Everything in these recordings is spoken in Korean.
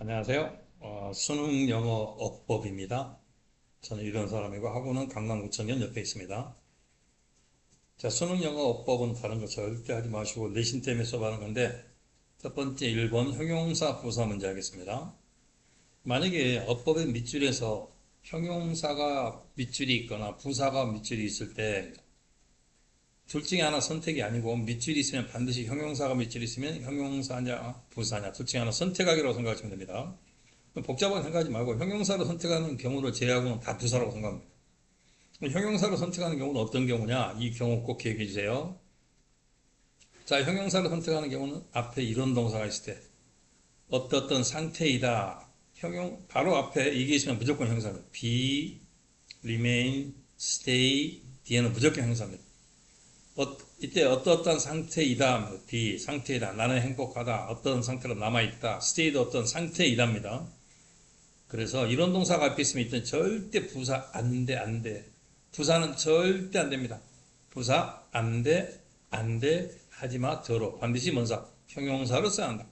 안녕하세요. 어, 수능 영어 어법입니다. 저는 이런 사람이고 학원은 강남구청역 옆에 있습니다. 자, 수능 영어 어법은 다른 거 절대 하지 마시고 내신 때문에 써봐는 건데 첫 번째 1번 형용사 부사 문제 하겠습니다. 만약에 어법의 밑줄에서 형용사가 밑줄이 있거나 부사가 밑줄이 있을 때 둘 중에 하나 선택이 아니고 밑줄이 있으면 반드시 형용사가 밑줄이 있으면 형용사냐 부사냐 둘 중에 하나 선택하기라고 생각하시면 됩니다. 복잡하게 생각하지 말고 형용사로 선택하는 경우를 제외하고는 다 부사라고 생각합니다. 형용사로 선택하는 경우는 어떤 경우냐? 이 경우 꼭 기억해 주세요. 자, 형용사로 선택하는 경우는 앞에 이런 동사가 있을 때 어떤 상태이다. 형용 바로 앞에 이게 있으면 무조건 형사입니다. be, remain, stay 뒤에는 무조건 형사입니다. 어, 이때 어떠어떤 상태이다. be 상태이다. 나는 행복하다. 어떤 상태로 남아있다. stay도 어떤 상태이다입니다. 그래서 이런 동사가 앞에 있으면 이때 절대 부사 안 돼, 안 돼. 부사는 절대 안 됩니다. 부사 안 돼, 안 돼, 하지마, 들어. 반드시 뭔사? 형용사를 써야 한다.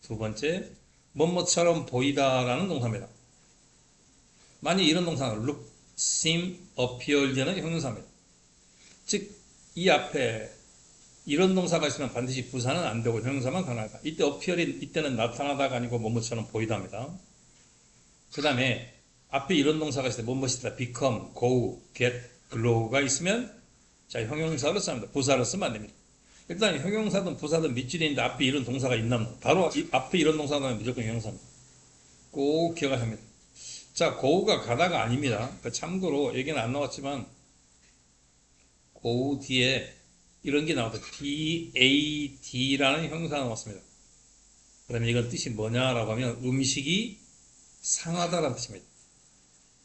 두 번째, 뭐뭐처럼 보이다라는 동사입니다. 만약 이런 동사가 look, seem, appear 되는 형용사입니다. 즉, 이 앞에 이런 동사가 있으면 반드시 부사는 안 되고 형용사만 가능하다. 이때 appear이 이때는 나타나다가 아니고 뭐뭐처럼 보이다입니다. 그 다음에 앞에 이런 동사가 있을 때 뭐뭐시다, become, go, get, glow가 있으면 자 형용사로 씁니다. 부사로 쓰면 안 됩니다. 일단 형용사든 부사든 밑줄이 있는데 앞에 이런 동사가 있나 바로 이, 앞에 이런 동사가 나면 무조건 형용사입니다. 꼭 기억하셔야 합니다. 자, go가 가다가 아닙니다. 그 참고로 얘기는 안 나왔지만 go 뒤에 이런 게 나왔다. DAD라는 형용사가 나왔습니다. 그러면 이건 뜻이 뭐냐라고 하면 음식이 상하다라는 뜻입니다.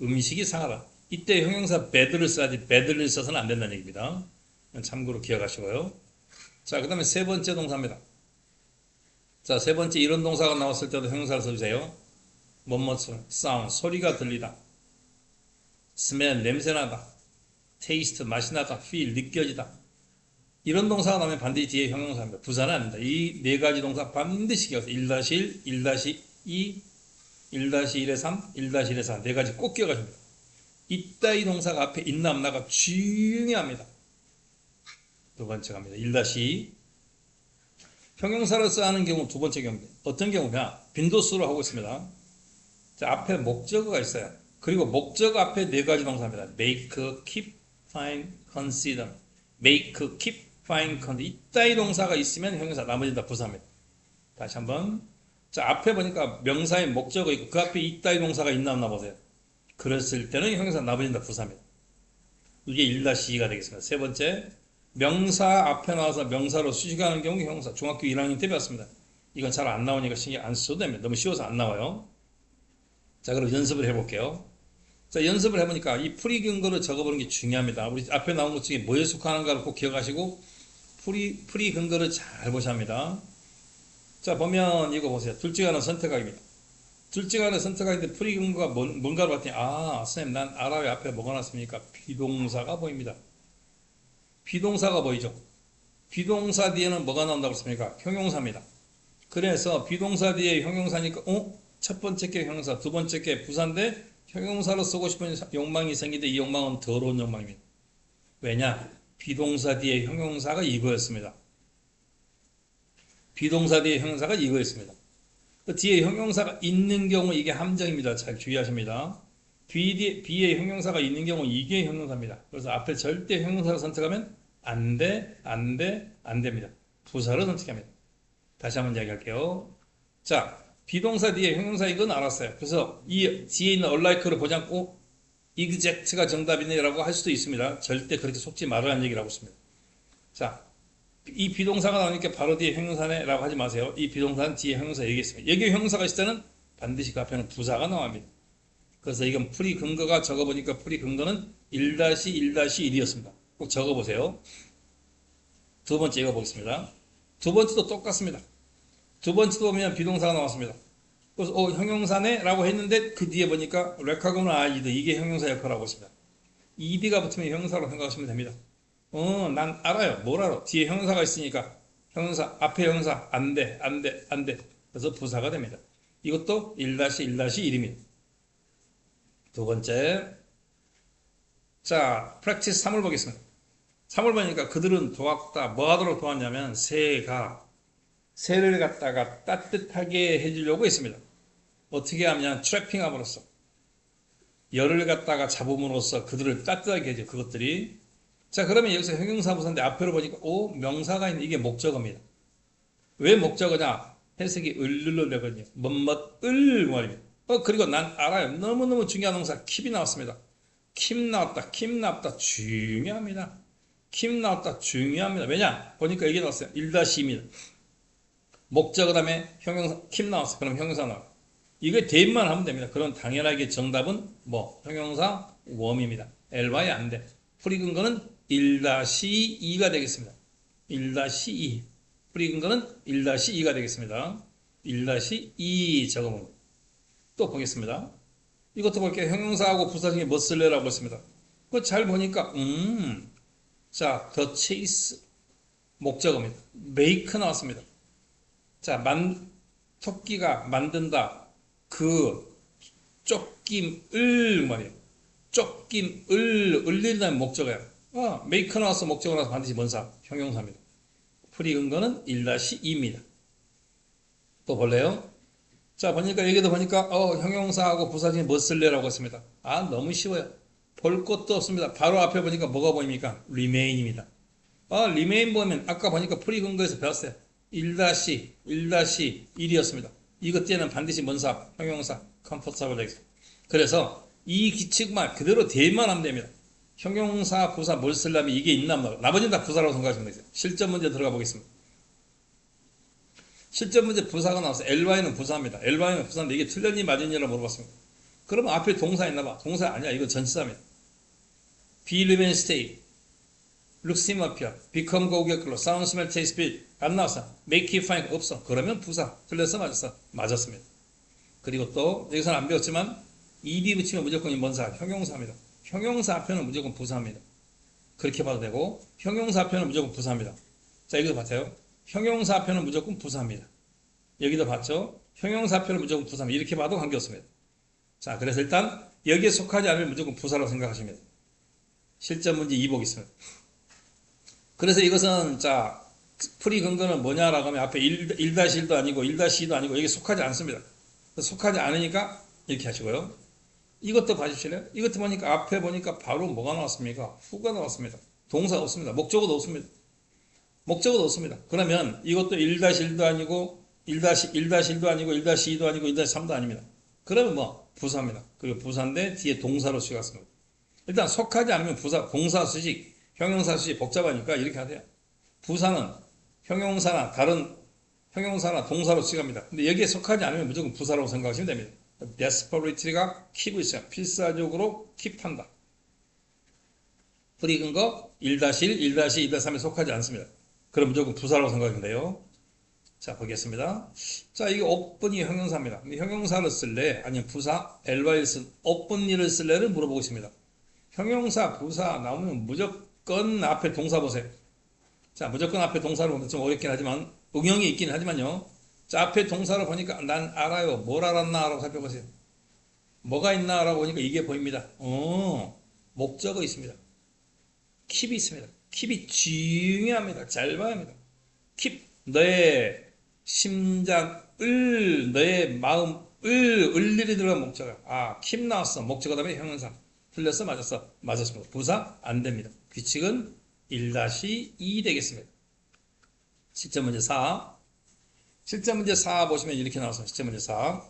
음식이 상하다. 이때 형용사 bad를 써야지 bad를 써서는 안 된다는 얘기입니다. 참고로 기억하시고요. 자, 그 다음에 세 번째 동사입니다. 자, 세 번째 이런 동사가 나왔을 때도 형용사를 써주세요. 뭐뭐처럼 sound, 소리가 들리다. smell, 냄새나다. Taste, 맛이 나다. feel, 느껴지다. 이런 동사가 나오면 반드시 뒤에 형용사입니다. 부사는 아닙니다. 이 네 가지 동사 반드시 기억하세요. 1-1, 1-2, 1-1에 3, 1-1에 4. 네 가지 꼭 기억하십니다. 이따 이 동사가 앞에 있나 없나가 중요합니다. 두 번째 갑니다. 1-2 형용사를 써하는 경우 두 번째 경우 어떤 경우냐 빈도수로 하고 있습니다. 자, 앞에 목적어가 있어요. 그리고 목적어 앞에 네 가지 동사입니다. make, keep, find, consider. make, keep, find, consider. 이따 이 동사가 있으면 형용사 나머지는 다 부사입니다. 다시 한번 자 앞에 보니까 명사의 목적어 있고 그 앞에 이따 이 동사가 있나 없나 보세요. 그랬을 때는 형용사 나머지는 다 부사입니다. 이게 1-2가 되겠습니다. 세 번째 명사 앞에 나와서 명사로 수식하는 경우 형사 중학교 1학년 때 배웠습니다. 이건 잘 안 나오니까 신경 안 써도 됩니다. 너무 쉬워서 안 나와요. 자 그럼 연습을 해볼게요. 자 연습을 해보니까 이 풀이 근거를 적어보는 게 중요합니다. 우리 앞에 나온 것 중에 뭐에 속하는가를 꼭 기억하시고 풀이, 풀이 근거를 잘 보셔야 합니다. 자 보면 이거 보세요. 둘 중에 하나 선택하기입니다. 둘 중에 하나 선택하기인데 풀이 근거가 뭔, 뭔가를 봤더니 아 선생님 난 알아요 앞에 뭐가 났습니까? 비동사가 보입니다. 비동사가 보이죠. 비동사 뒤에는 뭐가 나온다고 했습니까? 형용사입니다. 그래서 비동사 뒤에 형용사니까 어? 첫 번째 게 형용사, 두 번째 게 부사인데 형용사로 쓰고 싶은 욕망이 생기는데 이 욕망은 더러운 욕망입니다. 왜냐? 비동사 뒤에 형용사가 이거였습니다. 비동사 뒤에 형용사가 이거였습니다. 그 뒤에 형용사가 있는 경우 이게 함정입니다. 잘 주의하십니다. 뒤에, 뒤에 형용사가 있는 경우 이게 형용사입니다. 그래서 앞에 절대 형용사를 선택하면 안 돼, 안 돼, 안 됩니다. 부사를 선택합니다. 다시 한번 이야기할게요. 자, 비동사 뒤에 형용사 이건 알았어요. 그래서 이 뒤에 있는 unlike를 보지 않고 exact가 정답이네라고 할 수도 있습니다. 절대 그렇게 속지 말라는 얘기를 하고 있습니다. 자, 이 비동사가 나오니까 바로 뒤에 형용사네라고 하지 마세요. 이 비동사는 뒤에 형용사 얘기했습니다. 여기 형용사가 있을 때는 반드시 그 앞에는 부사가 나옵니다. 그래서 이건 풀이 근거가 적어보니까 풀이 근거는 1-1-1이었습니다. 꼭 적어보세요. 두 번째 읽어보겠습니다. 두 번째도 똑같습니다. 두 번째도 보면 비동사가 나왔습니다. 그래서 어, 형용사네? 라고 했는데 그 뒤에 보니까 레카그는 아이드 이게 형용사 역할을 하고 있습니다. ed가 붙으면 형용사로 생각하시면 됩니다. 어, 난 알아요. 뭘 알아? 뒤에 형용사가 있으니까 형용사, 앞에 형용사 안 돼, 안 돼, 안 돼. 그래서 부사가 됩니다. 이것도 1-1-1입니다. 두 번째. 자, 프랙티스 3을 보겠습니다. 3을 보니까 그들은 도왔다. 뭐 하도록 도왔냐면, 새가, 새를 갖다가 따뜻하게 해주려고 했습니다. 어떻게 하면, 트래핑함으로써, 열을 갖다가 잡음으로써 그들을 따뜻하게 해줘, 그것들이. 자, 그러면 여기서 형용사 부사인데 앞으로 보니까, 오, 명사가 있는 이게 목적어입니다. 왜 목적어냐? 해석이 을르르 되거든요. 멋멋을 말입니다. 어, 그리고 난 알아요. 너무너무 중요한 동사, 킵이 나왔습니다. 킵 나왔다, 킵 나왔다. 중요합니다. 킵 나왔다, 중요합니다. 왜냐? 보니까 이게 나왔어요. 1-2입니다. 목적어 다음에 형용사, 킵 나왔어요. 그럼 형용사 나와요. 이거 대입만 하면 됩니다. 그럼 당연하게 정답은 뭐? 형용사 웜입니다. ly 안 돼. 풀이 근거는 1-2가 되겠습니다. 1-2. 풀이 근거는 1-2가 되겠습니다. 1-2 적으면 또 보겠습니다. 이것도 볼게요. 형용사하고 부사 중에 뭐 쓸래라고 했습니다. 그거 잘 보니까 음, 자, the chase 목적어입니다. make 나왔습니다. 자, 만 토끼가 만든다. 그 쫓김을 말이에요. 쫓김을 을린다는 목적어야. 아, make 나와서 목적어 나와서 반드시 뭔사 형용사입니다. 풀이 근거는 1-2입니다. 또 볼래요? 자, 보니까 여기도 보니까 어, 형용사하고 부사 중에 뭐 쓸래라고 했습니다. 아, 너무 쉬워요. 볼 것도 없습니다. 바로 앞에 보니까 뭐가 보입니까? remain입니다. 아, remain 보면 아까 보니까 풀이 근거에서 배웠어요. 1-1, 1-1이었습니다. 이것 때는 반드시 뭔사, 형용사, comfortable 되겠습니다. 그래서 이 기칙만 그대로 대입만 하면 됩니다. 형용사, 부사 뭘 쓰려면 이게 있나 뭐 나머지는 다 부사라고 생각하시면 되세요. 실전 문제 들어가 보겠습니다. 실전 문제 부사가 나와서 ly는 부사입니다. ly는 부사인데 이게 틀렸니 맞았니라고 물어봤습니다. 그러면 앞에 동사 있나 봐. 동사 아니야. 이거 전치사입니다. be, and stay. Become, go, get, glow. sound, smell, taste, feel. 안 나왔어. make, find. 없어. 그러면 부사. 틀렸어 맞았어? 맞았습니다. 그리고 또 여기서는 안 배웠지만 ed 붙이면 무조건 이 뭔사? 형용사입니다. 형용사 앞에는 무조건 부사입니다. 그렇게 봐도 되고 형용사 앞에는 무조건 부사입니다. 자 여기도 봤어요. 형용사 앞에는 무조건 부사입니다. 여기도 봤죠? 형용사 앞에는 무조건 부사입니다. 이렇게 봐도 관계없습니다. 자 그래서 일단 여기에 속하지 않으면 무조건 부사라고 돼요. 실전 문제 2 보겠습니다. 그래서 이것은 자 풀이 근거는 뭐냐라고 하면 앞에 1, 1-1도 아니고 1-2도 아니고 여기 속하지 않습니다. 속하지 않으니까 이렇게 하시고요. 이것도 봐주실래요? 이것도 보니까 앞에 보니까 바로 뭐가 나왔습니까? 후가 나왔습니다. 동사 없습니다. 목적어도 없습니다. 목적어도 없습니다. 그러면 이것도 1-1도 아니고 1-1-1도 아니고 1-2도 아니고 1-3도 아닙니다. 그러면 뭐 부사입니다. 그리고 부사인데 뒤에 동사로 쓰였습니다. 일단 속하지 않으면 부사, 공사 수식, 형용사 수식 복잡하니까 이렇게 하세요. 부사는 형용사나 다른 형용사나 동사로 쓰갑니다. 근데 여기에 속하지 않으면 무조건 부사라고 생각하시면 됩니다. desperate가 킵을 있어요. 필사적으로 킵한다. 프리 근 거 1-1, 1-2, 1-3에 속하지 않습니다. 그럼 무조건 부사라고 생각하면 돼요. 자, 보겠습니다. 자, 이게 업분이 형용사입니다. 형용사를 쓸래? 아니면 부사, ly를 쓴 업분이를 쓸래를 물어보고 있습니다. 형용사, 부사 나오면 무조건 앞에 동사 보세요. 자, 무조건 앞에 동사를 보면 좀 어렵긴 하지만 응용이 있긴 하지만요. 자, 앞에 동사를 보니까 난 알아요. 뭘 알았나? 라고 살펴보세요. 뭐가 있나? 라고 보니까 이게 보입니다. 어, 목적어 있습니다. 킵이 있습니다. 킵이 중요합니다. 잘 봐야 합니다. 킵, 너의 심장을, 너의 마음을, 을일이 들어간 목적어. 아, 킵 나왔어. 목적어 다음에 형용사. 틀렸어? 맞았어? 맞았습니다. 부사? 안 됩니다. 규칙은 1-2 되겠습니다. 실전 문제 4. 실전 문제 4 보시면 이렇게 나왔어요. 실전 문제 4.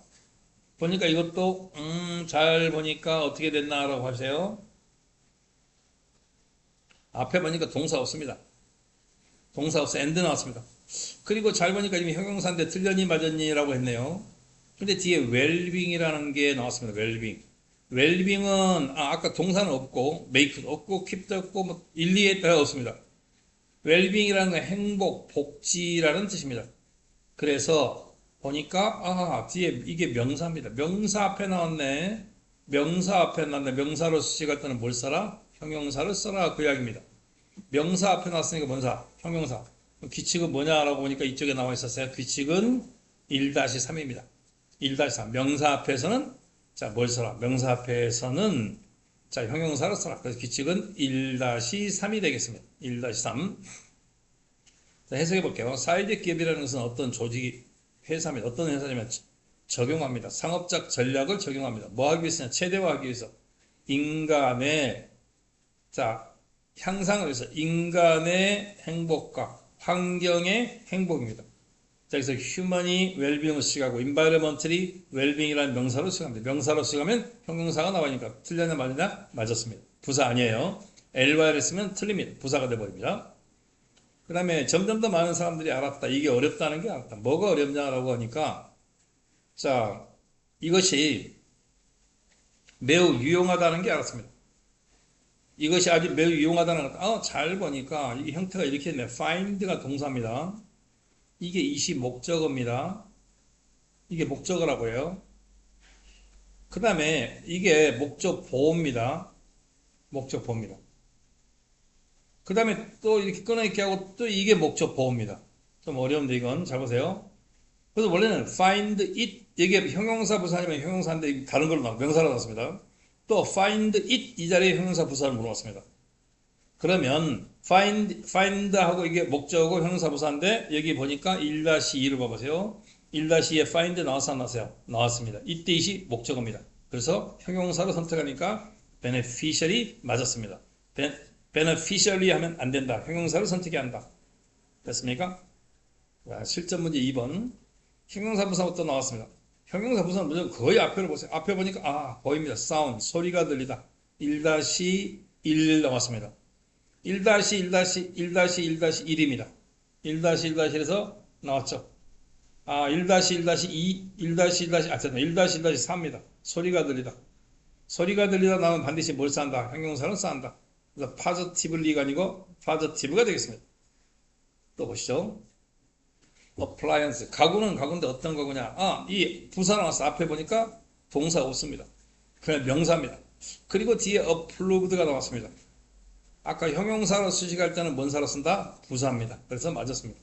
보니까 이것도 음, 잘 보니까 어떻게 됐나라고 하세요. 앞에 보니까 동사 없습니다. 동사 없어 엔드 나왔습니다. 그리고 잘 보니까 이미 형용사인데 틀렸니 맞았니라고 했네요. 근데 뒤에 웰빙이라는 게 나왔습니다. 웰빙. 웰빙은 아, 까 동사는 없고 메이크도 없고 킵도 없고 뭐 일리에 따라 없습니다. 웰빙이라는 건 행복, 복지라는 뜻입니다. 그래서 보니까 아 뒤에 이게 명사입니다. 명사 앞에 나왔네. 명사 앞에 나왔네. 명사로 수식 할 때는 뭘 써라? 형용사를 써라 그 이야기입니다. 명사 앞에 나왔으니까 뭔사? 형용사. 규칙은 뭐냐라고 보니까 이쪽에 나와 있었어요. 규칙은 1-3입니다. 1-3 명사 앞에서는 자, 뭘 써라? 명사 앞에서는 자, 형용사를 써라. 그래서 규칙은 1-3이 되겠습니다. 1-3. 자, 해석해 볼게요. 사회적 기업이라는 것은 어떤 조직이 회사입니다. 어떤 회사냐면 적용합니다. 상업적 전략을 적용합니다. 뭐 하기 위해서냐? 최대화하기 위해서 인간의 자 향상을 위해서 인간의 행복과 환경의 행복입니다. 자, 그래서 human이 well-being을 쓰고 environmentally well-being이라는 명사로 쓰갑니다. 명사로 쓰가면 형용사가 나오니까 틀렸냐 맞느냐? 맞았습니다. 부사 아니에요. ly를 쓰면 틀립니다. 부사가 돼버립니다. 그 다음에 점점 더 많은 사람들이 알았다. 이게 어렵다는 게 알았다. 뭐가 어렵냐라고 하니까 자 이것이 매우 유용하다는 게 알았습니다. 이것이 아주 매우 유용하다는 것. 아, 잘 보니까 이 형태가 이렇게 있네. find가 동사입니다. 이게 이시 목적어입니다. 이게 목적어라고 해요. 그 다음에 이게 목적 보호입니다. 목적 보호입니다. 그 다음에 또 이렇게 끊어있게 하고 또 이게 목적 보호입니다. 좀 어려운데 이건 잘 보세요. 그래서 원래는 find it 이게 형용사 부사 아니면 형용사인데 다른 걸로 나와 명사로 나왔습니다. 또 find it 이 자리에 형용사 부사를 물어봤습니다. 그러면 find find 하고 이게 목적어 형용사 부사인데 여기 보니까 1-2를 봐보세요. 1-2에 find 나왔어 안 나왔어요? 나왔습니다. 이때 이시 목적어입니다. 그래서 형용사로 선택하니까 beneficially 맞았습니다. beneficially 하면 안 된다. 형용사를 선택해야 한다. 됐습니까? 자, 실전 문제 2번. 형용사 부사부터 나왔습니다. 형용사 부사는 무조건 거의 앞에를 보세요. 앞에 보니까 아 보입니다. 사운드 소리가 들리다. 1-1 나왔습니다. 1-1-1-1-1입니다. 1-1-1에서 나왔죠. 아 1-1-2 1-1- 아 잠깐만 1-1-4입니다. 소리가 들리다. 소리가 들리다 나면 반드시 뭘 쌓는다? 형용사는 쌓는다. 그래서 positively가 아니고 positive가 되겠습니다. 또 보시죠. appliance 가구는 가구인데 어떤 가구냐? 아, 이 부사 나왔어. 앞에 보니까 동사 없습니다. 그냥 명사입니다. 그리고 뒤에 approved가 나왔습니다. 아까 형용사로 수식할 때는 뭔 사로 쓴다? 부사입니다. 그래서 맞았습니다.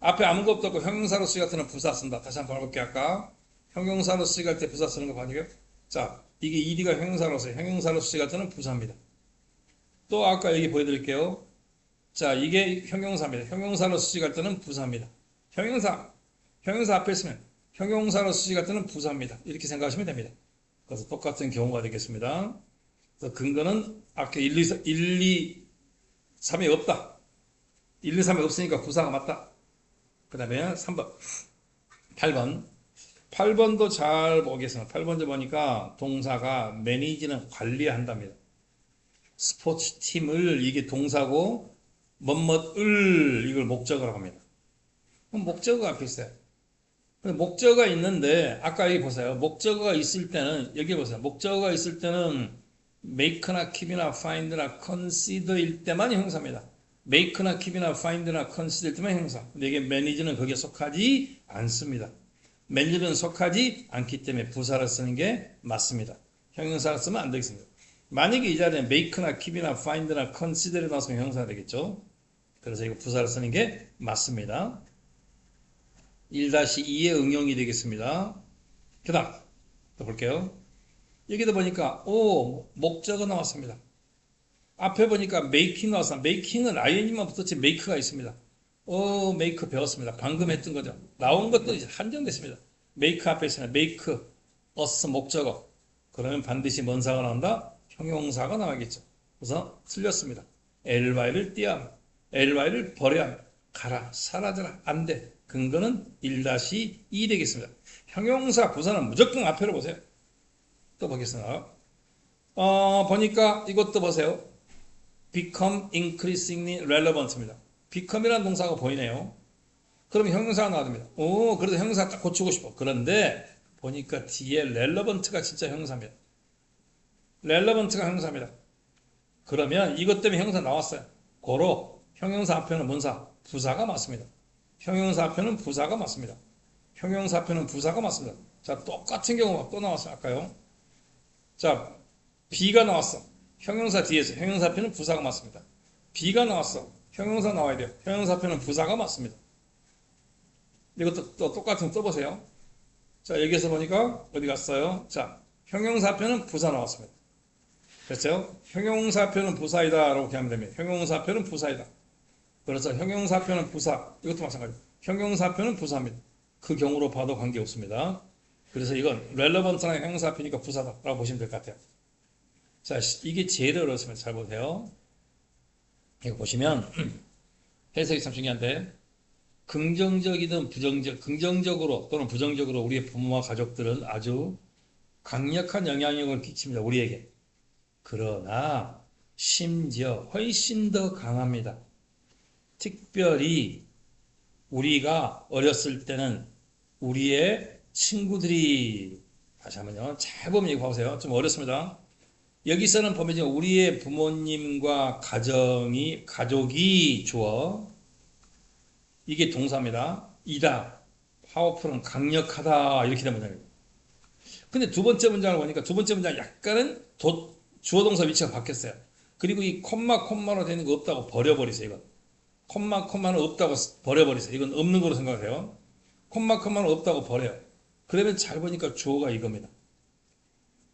앞에 아무것도 없고 형용사로 수식할 때는 부사 쓴다. 다시 한번 볼게요. 아까 형용사로 수식할 때 부사 쓰는 거 봐주게요. 자, 이게 ed가 형용사로 써요. 형용사로 수식할 때는 부사입니다. 또 아까 여기 보여드릴게요. 자, 이게 형용사입니다. 형용사로 수식할 때는 부사입니다. 형용사, 형용사 앞에 있으면 형용사로 수식할 때는 부사입니다. 이렇게 생각하시면 됩니다. 그래서 똑같은 경우가 되겠습니다. 근거는 아까 1, 2, 1, 2, 3이 없다. 1, 2, 3이 없으니까 부사가 맞다. 그 다음에 3번, 8번. 8번도 잘 보겠습니다. 8번도 보니까 동사가 매니지는 관리한답니다. 스포츠 팀을 이게 동사고 뭐뭐을 이걸 목적으로 합니다. 그럼 목적어가 앞에 있어요. 목적어가 있는데 아까 여기 보세요. 목적어가 있을 때는 여기 보세요. 목적어가 있을 때는 make나 keep이나 find나 consider일 때만 형사입니다. make나 keep이나 find나 consider일 때만 형사. 근데 이게 manage는 거기에 속하지 않습니다. manage는 속하지 않기 때문에 부사를 쓰는 게 맞습니다. 형용사를 쓰면 안 되겠습니다. 만약에 이 자리에 make나 keep이나 find나 consider이 나왔으면 형사가 되겠죠. 그래서 이거 부사를 쓰는 게 맞습니다. 1-2의 응용이 되겠습니다. 그 다음 또 볼게요. 여기도 보니까 오 목적어 나왔습니다. 앞에 보니까 making 나왔어. making은 ing만 붙었지 make가 있습니다. 오 make 배웠습니다. 방금 했던 거죠. 나온 것도 이제 한정됐습니다. make 앞에 있으면 make us 목적어. 그러면 반드시 뭔 사가 나온다? 형용사가 나와야겠죠. 그래서 틀렸습니다. ly를 띄어야 합니다. ly를 버려야 합니다. 가라 사라져라 안 돼. 근거는 1-2 되겠습니다. 형용사 부사는 무조건 앞에로 보세요. 또 보겠습니다. 어, 보니까 이것도 보세요. become increasingly relevant입니다. become이라는 동사가 보이네요. 그럼 형용사가 나와야 오, 그래도 형용사 딱 고치고 싶어. 그런데 보니까 뒤에 relevant가 진짜 형용사입니다. relevant가 형용사입니다. 그러면 이것 때문에 형용사 나왔어요. 고로 형용사 앞에는 뭔사? 부사가 맞습니다. 형용사 앞에는 부사가 맞습니다. 형용사 앞에는 부사가 맞습니다. 자, 똑같은 경우가 또 나왔어요. 아까요. 자, B가 나왔어. 형용사 뒤에서 형용사 앞에는 부사가 맞습니다. B가 나왔어. 형용사 나와야 돼요. 형용사 앞에는 부사가 맞습니다. 이것도 또 똑같은 거 써보세요. 자, 여기서 보니까 어디 갔어요? 자, 형용사표는 부사 나왔습니다. 됐어요? 형용사표는 부사이다 라고 하면 됩니다. 형용사표는 부사이다. 그래서 형용사표는 부사. 이것도 마찬가지. 형용사표는 부사입니다. 그 경우로 봐도 관계 없습니다. 그래서 이건 relevant나 형용사표니까 부사다라고 보시면 될 것 같아요. 자, 시- 이게 제일 어렵습니다. 잘 보세요. 이거 보시면 해석이 참 중요한데 긍정적이든 부정적, 긍정적으로 또는 부정적으로 우리의 부모와 가족들은 아주 강력한 영향력을 끼칩니다. 우리에게. 그러나 심지어 훨씬 더 강합니다. 특별히 우리가 어렸을 때는 우리의 친구들이 다시 한번요. 잘 보면 이거 보세요. 좀 어렵습니다. 여기서는 보면 우리의 부모님과 가정이 가족이 주어 이게 동사입니다. 이다. 파워풀은 강력하다 이렇게 된 문장입니다. 근데 두 번째 문장을 보니까 두 번째 문장 약간은 도, 주어 동사 위치가 바뀌었어요. 그리고 이 콤마 콤마로 되는 거 없다고 버려버리세요. 이건 콤마 콤마는 없다고 버려버리세요. 이건 없는 거로 생각해요. 콤마 콤마는 없다고 버려요. 그러면 잘 보니까 주어가 이겁니다.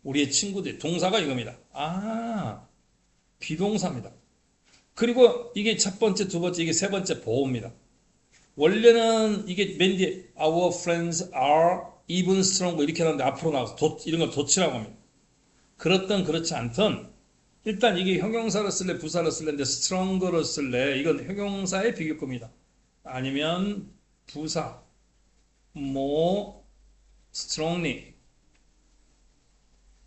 우리의 친구들 동사가 이겁니다. 아 비동사입니다. 그리고 이게 첫 번째, 두 번째, 이게 세 번째 보호입니다. 원래는 이게 맨 뒤에 our friends are even stronger 이렇게 하는데 앞으로 나와서 도, 이런 걸 도치라고 합니다. 그렇든 그렇지 않든 일단 이게 형용사로 쓸래 부사로 쓸래인데 stronger로 쓸래 이건 형용사의 비교급입니다. 아니면 부사 more strongly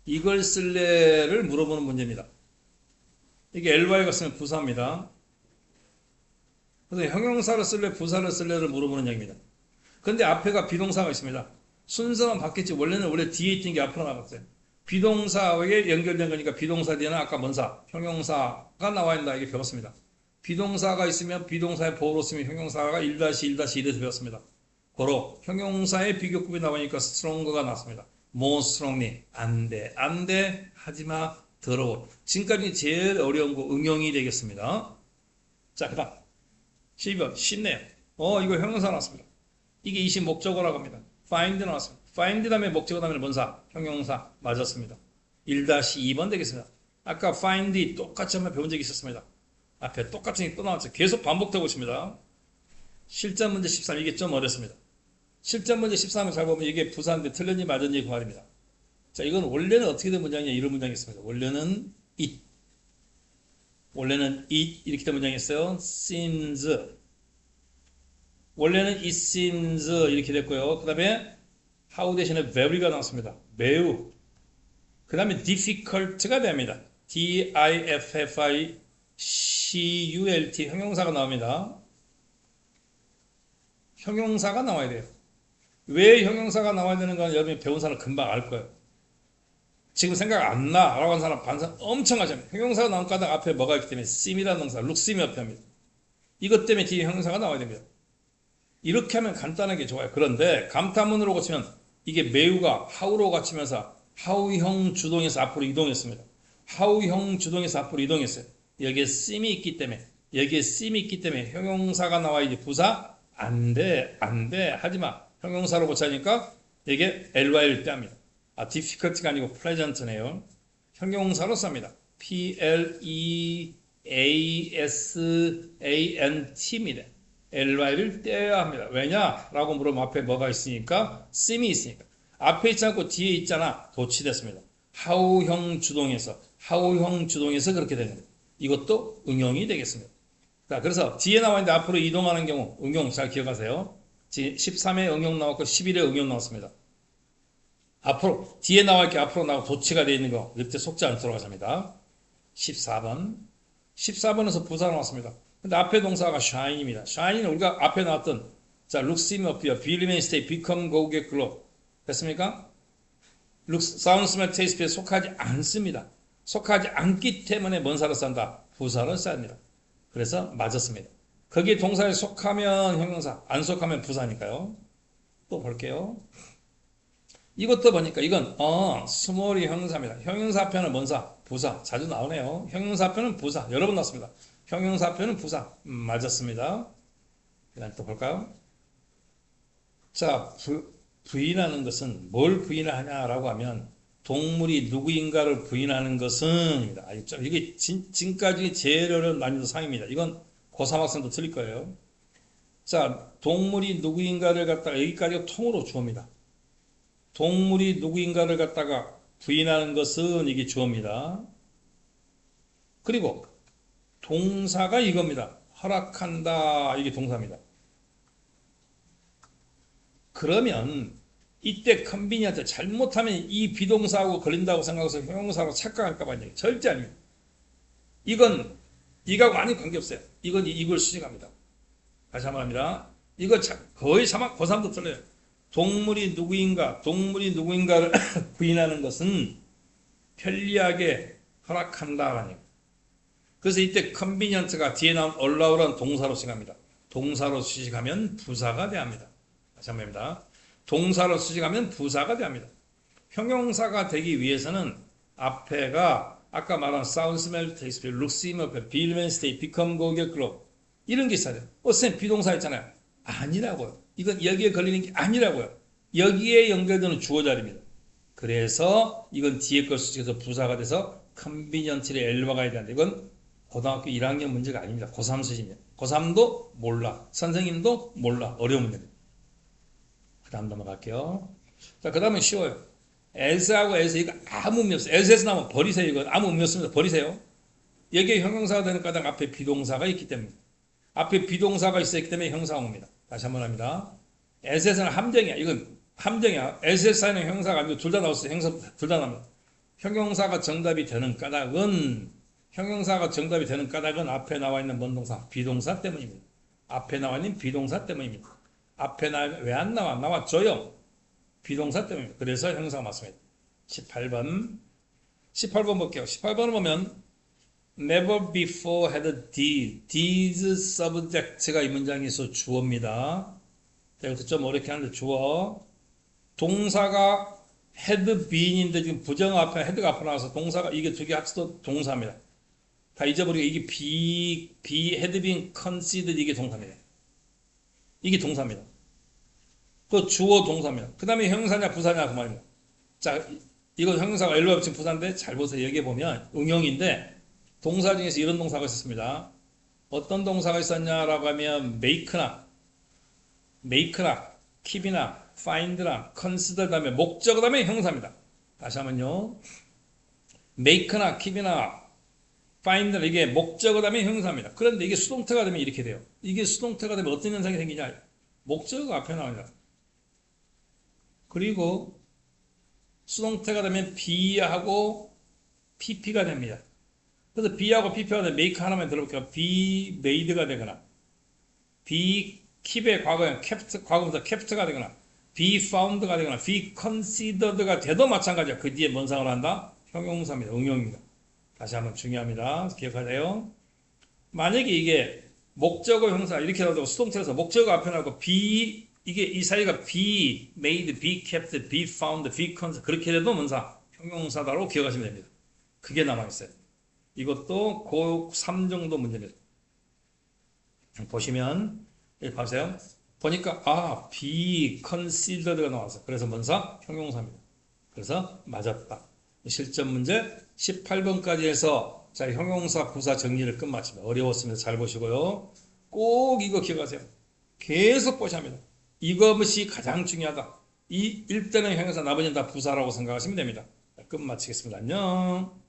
이걸 쓸래를 물어보는 문제입니다. 이게 LY가 쓰면 부사입니다. 그래서 형용사를 쓸래 부사를 쓸래를 물어보는 얘기입니다. 근데 앞에가 비동사가 있습니다. 순서만 바뀌었지 원래는 원래 뒤에 있던 게 앞으로 나갔어요. 비동사에 연결된 거니까 비동사 뒤에는 아까 뭔사 형용사가 나와 있다 이게 배웠습니다. 비동사가 있으면 비동사의 보호로 쓰면 형용사가 1-1-1에서 배웠습니다. 고로 형용사의 비교급이 나오니까 stronger가 나왔습니다. strongly 안돼 안돼 하지마 더러워 지금까지 제일 어려운 거 응용이 되겠습니다. 자 그다음 12번 쉽네요. 어 이거 형용사 나왔습니다. 이게 20 목적어라고 합니다. find 나왔습니다. find 다음에 목적어 다음에 뭔사 형용사 맞았습니다. 1-2번 되겠습니다. 아까 find이 똑같이 한번 배운 적이 있었습니다. 앞에 똑같은 게 또 나왔죠. 계속 반복되고 있습니다. 실전 문제 13 이게 좀 어렵습니다. 실전 문제 13을 잘 보면 이게 부사인데 틀렸니 맞았니 그 말입니다. 자 이건 원래는 어떻게 된 문장이냐 이런 문장이 있습니다. 원래는 it 원래는 it 이렇게 된 문장이 있어요. seems 원래는 it seems 이렇게 됐고요. 그 다음에 how 대신에 very가 나왔습니다. 매우 그 다음에 difficult가 됩니다. D-I-F-F-I-C-U-L-T 형용사가 나옵니다. 형용사가 나와야 돼요. 왜 형용사가 나와야 되는 건 여러분이 배운 사람 금방 알 거예요. 지금 생각 안 나. 라고 하는 사람 반사 엄청 하잖아요. 형용사가 나온 까닭 앞에 뭐가 있기 때문에 sim이라는 동사, 룩심이 옆에 합니다. 이것 때문에 뒤에 형용사가 나와야 됩니다. 이렇게 하면 간단하게 좋아요. 그런데 감탄문으로 고치면 이게 매우가 how로 고치면서 how형 주동에서 앞으로 이동했습니다. how형 주동에서 앞으로 이동했어요. 여기에 sim이 있기 때문에 여기에 sim이 있기 때문에 형용사가 나와야지 부사 안 돼, 안 돼, 하지 마. 형용사로 고치니까 이게 ly를 떼합니다. 아, difficult가 아니고 pleasant네요. 형용사로 씁니다. p-l-e-a-s-a-n-t입니다. ly를 떼야 합니다. 왜냐? 라고 물으면 앞에 뭐가 있으니까 sim이 있으니까. 앞에 있지 않고 뒤에 있잖아. 도치됐습니다. how형 주동에서 how형 주동에서 그렇게 되는 거예요. 이것도 응용이 되겠습니다. 자, 그래서 뒤에 나와 있는데 앞으로 이동하는 경우 응용 잘 기억하세요. 13회 응용 나왔고 11회 응용 나왔습니다. 앞으로 뒤에 나와 있게 앞으로 나오고 도치가 되어 있는 거 이때 속지 않도록 하십니다. 14번 14번에서 부사 나왔습니다. 근데 앞에 동사가 shine입니다. shine은 우리가 앞에 나왔던 자, look, seem, appear, be, remain, stay, become, go, get, glow 됐습니까? look, sound, smell, taste, feel 속하지 않습니다. 속하지 않기 때문에 뭔 사를 쓴다? 부사를 써야 합니다. 그래서 맞았습니다. 거기에 동사에 속하면 형용사, 안 속하면 부사니까요. 또 볼게요. 이것도 보니까 이건 어 스몰이 형용사입니다. 형용사표는 뭔사? 부사. 자주 나오네요. 형용사표는 부사. 여러 번 나왔습니다. 형용사표는 부사. 음, 맞았습니다. 그다음 또 볼까요? 자, 부, 부인하는 것은 뭘 부인하냐라고 하면 동물이 누구인가를 부인하는 것은 입니다. 아, 좀 이게 진, 지금까지 어려운 난이도 상입니다. 이건 고3 학생도 틀릴 거예요. 자, 동물이 누구인가를 갖다가 여기까지가 통으로 주어입니다. 동물이 누구인가를 갖다가 부인하는 것은 이게 주어입니다. 그리고 동사가 이겁니다. 허락한다 이게 동사입니다. 그러면 이때 컨비니한테 잘못하면 이 비동사하고 걸린다고 생각해서 형용사로 착각할까 봐 절대 아닙니다. 이건 이거하고 아무 관계없어요. 이건 이걸 수식합니다. 다시 한번 합니다. 이거 자- 거의 사막 고3도 틀려요. 동물이 누구인가, 동물이 누구인가를 부인하는 것은 편리하게 허락한다라는. 그래서 이때 컨비니언트가 뒤에 나온 allow라는 동사로 수식합니다. 동사로 수식하면 부사가 돼합니다. 다시 한번 합니다. 동사로 수식하면 부사가 됩니다. 형용사가 되기 위해서는 앞에가 아까 말한 feel, when, stay, become, go, get, grow 이런 게 있어야 돼요. 어, 쌤 비동사 있잖아요. 아니라고요. 이건 여기에 걸리는 게 아니라고요. 여기에 연결되는 주어 자리입니다. 그래서 이건 뒤에 걸 수식해서 부사가 돼서 컨비니언트를 엘바 가야 되는데 이건 고등학교 1학년 문제가 아닙니다. 고3 수준이에요. 고3도 몰라. 선생님도 몰라. 어려운 문제입니다. 그 다음 넘어갈게요. 자, 그 다음에 쉬워요. As하고 as 이거 아무 의미 없어요. as 나오면 버리세요. 이거 아무 의미 없습니다. 버리세요. 여기에 형용사가 되는 까닭 앞에 비동사가 있기 때문에 앞에 비동사가 있었기 때문에 형사가 옵니다. 다시 한번 합니다. as는 함정이야. 이건 함정이야. as에는 형용사가 아니고 둘 다 나왔어요. 형사 둘 다 나옵니다. 형용사가 정답이 되는 까닭은 형용사가 정답이 되는 까닭은 앞에 나와 있는 뭔 동사? 비동사 때문입니다. 앞에 나와 있는 비동사 때문입니다. 앞에 나 왜 안 나와? 나왔죠요. 비동사 때문입니다. 그래서 형용사가 맞습니다. 18번. 18번 볼게요. 18번을 보면 never before had did. these subject가 이 문장에서 주어입니다. 자, 이것도 좀 어렵게 하는데 주어. 동사가 had been인데 지금 부정 앞에 had가 앞에 나와서 동사가 이게 두 개 합쳐도 동사입니다. 다 잊어버리고 이게 be, be had been considered 이게 동사입니다. 이게 동사입니다. 그 주어 동사입니다. 그 다음에 형용사냐 부사냐 그 말입니다. 자, 이거 형용사가 엘로 붙인 부사인데 잘 보세요. 여기 보면 응용인데 동사 중에서 이런 동사가 있었습니다. 어떤 동사가 있었냐라고 하면 make나 make나 keep이나 find나 consider 다음에 목적 다음에 형사입니다. 다시 한번요. make나 keep이나 find나 이게 목적 다음에 형사입니다. 그런데 이게 수동태가 되면 이렇게 돼요. 이게 수동태가 되면 어떤 현상이 생기냐? 목적어가 앞에 나옵니다. 그리고 수동태가 되면 be하고 pp가 됩니다. 그래서 be하고 pp가 되면 make 하나만 들어볼게요. be made가 되거나 be keep의 과거형 kept 과거부터 kept가 되거나 be found가 되거나 be considered가 돼도 마찬가지야. 그 뒤에 뭔 상을 한다? 형용사입니다. 응용입니다. 다시 한번 중요합니다. 기억하세요. 만약에 이게 목적어 형사 이렇게 나오고 수동태에서 목적어 앞에 나오고 be 이게 이 사이가 be made, be kept, be found, be considered 그렇게 돼도 뭔사 형용사다로 기억하시면 됩니다. 그게 남아 있어요. 이것도 고 3 정도 문제입니다. 보시면 여기 봐세요. 보니까 아 be considered가 나와서 그래서 뭔사 형용사입니다. 그래서 맞았다. 실전 문제 18번까지 해서 자 형용사 부사 정리를 끝마칩니다. 어려웠으면 잘 보시고요. 꼭 이거 기억하세요. 계속 보셔야 합니다. 이것이 가장 중요하다. 이 일대는 형용사 나머지는 다 부사라고 생각하시면 됩니다. 끝 마치겠습니다. 안녕.